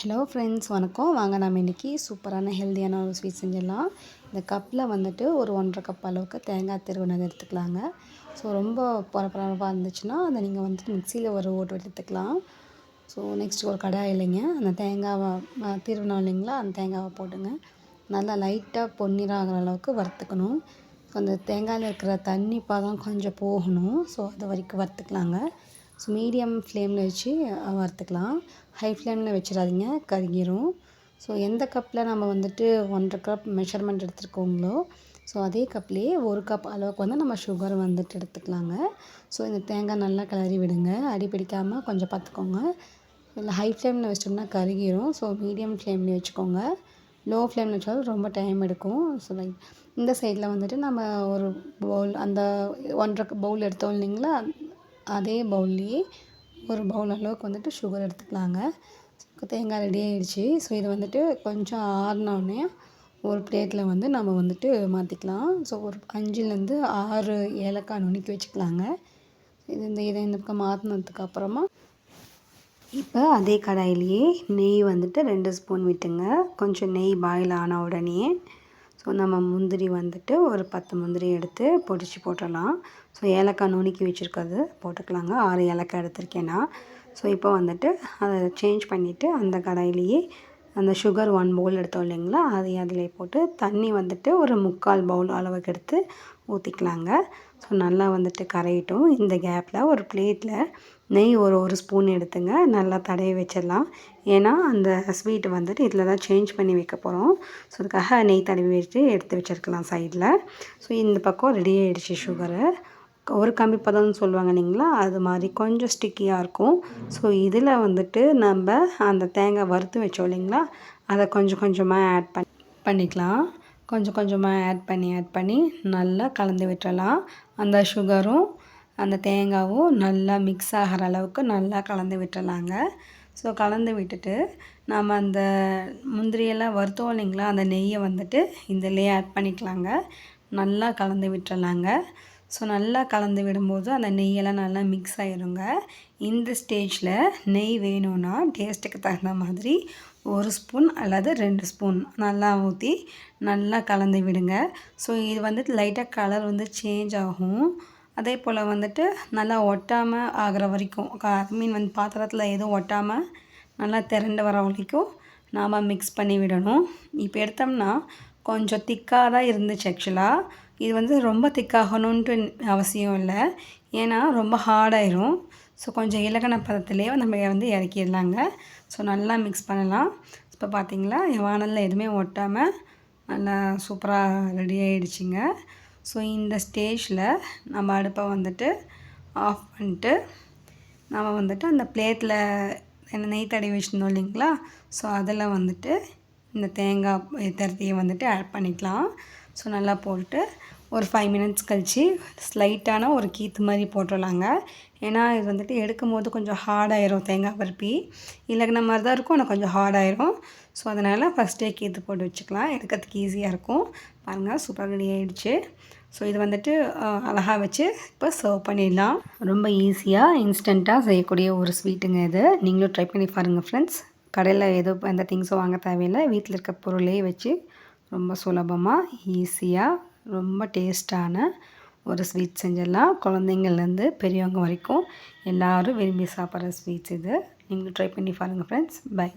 Hello friends வணக்கம். வாங்க நம்ம இன்றைக்கி சூப்பரான ஹெல்த்தியான ஒரு ஸ்வீட் செஞ்சிடலாம். இந்த கப்பில் வந்துட்டு ஒரு ஒன்றரை கப் அளவுக்கு தேங்காய் திருவினது எடுத்துக்கலாங்க. ஸோ ரொம்ப பரபரப்பாக இருந்துச்சுன்னா அதை நீங்கள் வந்துட்டு மிக்சியில் ஒரு ஓட்டு எடுத்துக்கலாம். ஸோ நெக்ஸ்ட் ஒரு கடாய் இல்லைங்க. அந்த தேங்காவை திருவினோம் இல்லைங்களா அந்த தேங்காவை போட்டுங்க. நல்லா லைட்டாக பொன்னிறம் அளவுக்கு வறுத்துக்கணும். ஸோ அந்த தேங்காயில் இருக்கிற தண்ணி பாதம் கொஞ்சம் போகணும். ஸோ அது வரைக்கும் வறுத்துக்கலாங்க. ஸோ மீடியம் ஃப்ளேமில் வச்சு வறுத்துக்கலாம். ஹை ஃப்ளேமில் வச்சிடாதீங்க கருகிரும். ஸோ எந்த கப்பில் நம்ம வந்துட்டு ஒன்றரை கப் மெஷர்மெண்ட் எடுத்துருக்கோங்களோ ஸோ அதே கப்லேயே ஒரு கப் அளவுக்கு வந்து நம்ம சுகர் வந்துட்டு எடுத்துக்கலாங்க. ஸோ இந்த தேங்காய் நல்லா கிளறி விடுங்க. அடி பிடிக்காமல் கொஞ்சம் பார்த்துக்கோங்க. இல்லை ஹை ஃப்ளேமில் வச்சிட்டோம்னா கருகிரும். ஸோ மீடியம் ஃப்ளேம்லேயே வச்சுக்கோங்க. லோ ஃப்ளேமில் வச்சாலும் ரொம்ப டைம் எடுக்கும். ஸோ லைக் இந்த சைடில் வந்துட்டு நம்ம ஒரு பவுல் அந்த ஒன்றரை பவுல் எடுத்தோம் இல்லைங்களா அதே பவுல்லையே ஒரு பவுல் அளவுக்கு வந்துட்டு சுகர் எடுத்துக்கலாங்க. தேங்காய் ரெடி ஆகிடுச்சி ஸோ இது வந்துட்டு கொஞ்சம் ஆறினோடனே ஒரு பிளேட்டில் வந்து நம்ம வந்துட்டு மாற்றிக்கலாம் ஸோ ஒரு அஞ்சுலேருந்து ஆறு ஏலக்காய் நுணுக்கி வச்சுக்கலாங்க. இது இந்த இதை இந்த பக்கம் மாற்றினதுக்கு அப்புறமா இப்போ அதே கடாயிலேயே நெய் வந்துட்டு ரெண்டு ஸ்பூன் விட்டுங்க. கொஞ்சம் நெய் பாயில் ஆன உடனே ஸோ நம்ம முந்திரி வந்துட்டு ஒரு பத்து முந்திரி எடுத்து பொடிச்சு போட்டுடலாம். ஸோ ஏலக்காய் நுணுக்கி வச்சுருக்கிறது போட்டுக்கலாங்க. ஆறு ஏலக்காய் எடுத்திருக்கேன்னா ஸோ இப்போ வந்துட்டு அதை சேஞ்ச் பண்ணிவிட்டு அந்த கடாயிலேயே அந்த சுகர் ஒன் பவுல் எடுத்தோம் இல்லைங்களா? அதை அதிலே போட்டு தண்ணி வந்துட்டு ஒரு முக்கால் பவுல் அளவுக்கு எடுத்து ஊற்றிக்கலாங்க ஸோ நல்லா வந்துட்டு கரையிட்டும். இந்த கேப்பில் ஒரு பிளேட்டில் நெய் ஒரு ஒரு ஸ்பூன் எடுத்துங்க. நல்லா தடவி வச்சிடலாம். ஏன்னா அந்த ஸ்வீட்டு வந்துட்டு இதில் தான் சேஞ்ச் பண்ணி வைக்க போகிறோம் ஸோ அதுக்காக நெய் தடவி வச்சு எடுத்து வச்சுருக்கலாம் சைடில் ஸோ இந்த பக்கம் ரெடி ஆகிடுச்சு சுகரு ஒரு கம்பி பதம்னு சொல்லுவாங்க இல்லைங்களா? அது மாதிரி கொஞ்சம் ஸ்டிக்கியாக இருக்கும். ஸோ இதில் வந்துட்டு நம்ம அந்த தேங்காய் வறுத்து வச்சோம் இல்லைங்களா? அதை கொஞ்சம் கொஞ்சமாக ஆட் பண்ணி பண்ணிக்கலாம். கொஞ்சம் கொஞ்சமாக ஆட் பண்ணி ஆட் பண்ணி நல்லா கலந்து விட்டுறலாம். அந்த சுகரும் அந்த தேங்காவும் நல்லா மிக்ஸ் ஆகிற அளவுக்கு நல்லா கலந்து விட்டுறலாங்க. ஸோ கலந்து விட்டுட்டு நம்ம அந்த முந்திரியெல்லாம் வறுத்தோம் இல்லைங்களா? அந்த நெய்யை வந்துட்டு இதிலே ஆட் பண்ணிக்கலாங்க. நல்லா கலந்து விட்டுறலாங்க. ஸோ நல்லா கலந்து விடும்போது அந்த நெய்யெல்லாம் நல்லா மிக்ஸ் ஆகிருங்க இந்த ஸ்டேஜில் நெய் வேணும்னா டேஸ்ட்டுக்கு தகுந்த மாதிரி ஒரு ஸ்பூன் அல்லது ரெண்டு ஸ்பூன் நல்லா ஊற்றி நல்லா கலந்து விடுங்க. ஸோ இது வந்துட்டு லைட்டாக கலர் வந்து சேஞ்ச் ஆகும். அதே போல் வந்துட்டு நல்லா ஒட்டாமல் ஆகிற வரைக்கும் மீன் வந்து பாத்திரத்தில் எதுவும் ஒட்டாமல் நல்லா திரண்டு வர வரைக்கும் நாம் மிக்ஸ் பண்ணி விடணும். இப்போ எடுத்தோம்னா கொஞ்சம் திக்காக தான் இருந்துச்சு ஆக்சுவலாக இது வந்து ரொம்ப திக்காகணுன்ட்டு அவசியம் இல்லை. ஏன்னா ரொம்ப ஹார்டாயிரும் ஸோ கொஞ்சம் இலக்கண பதத்திலே நம்ம வந்து இறக்கிடலாங்க. ஸோ நல்லா மிக்ஸ் பண்ணலாம். இப்போ பார்த்திங்களா? வானலில் எதுவுமே ஒட்டாமல் நல்லா சூப்பராக ரெடி ஆகிடுச்சிங்க ஸோ இந்த ஸ்டேஜில் நம்ம அடுப்பை வந்துட்டு ஆஃப் பண்ணிட்டு நம்ம வந்துட்டு அந்த பிளேட்டில் என்ன நெய் தடவி வச்சுருந்தோம் இல்லைங்களா? ஸோ அதில் வந்துட்டு இந்த தேங்காய் தரத்தையை வந்துட்டு ஆட் பண்ணிக்கலாம். ஸோ நல்லா போட்டு ஒரு ஃபைவ் மினிட்ஸ் கழித்து ஸ்லைட்டான ஒரு கீத்து மாதிரி போட்டுடலாங்க. ஏன்னா இது வந்துட்டு எடுக்கும் போது கொஞ்சம் ஹார்டாயிரும் தேங்காய் பருப்பி. இல்லைங்கிற மாதிரி தான் இருக்கும் ஆனால் கொஞ்சம் ஹார்டாயிரும் ஸோ அதனால் ஃபஸ்ட்டே கீத்து போட்டு வச்சுக்கலாம். எடுக்கிறதுக்கு ஈஸியாக இருக்கும். பாருங்கள் சூப்பர் ரெடி ஆகிடுச்சு ஸோ இது வந்துட்டு அழகாக வச்சு இப்போ சர்வ் பண்ணிடலாம். ரொம்ப ஈஸியாக இன்ஸ்டண்ட்டாக செய்யக்கூடிய ஒரு ஸ்வீட்டுங்க இது. நீங்களும் ட்ரை பண்ணி பாருங்கள் ஃப்ரெண்ட்ஸ் கடையில் ஏதோ எந்த திங்ஸும் வாங்க தேவையில்லை. வீட்டில் இருக்க பொருளையே வச்சு ரொம்ப சுலபமாக ஈஸியாக ரொம்ப டேஸ்ட்டான ஒரு ஸ்வீட் செஞ்சிடலாம். குழந்தைங்கள்லேருந்து பெரியவங்க வரைக்கும் எல்லோரும் விரும்பி சாப்பிட்ற ஸ்வீட்ஸ் இது. நீங்களும் ட்ரை பண்ணி பாருங்கள் ஃப்ரெண்ட்ஸ் பை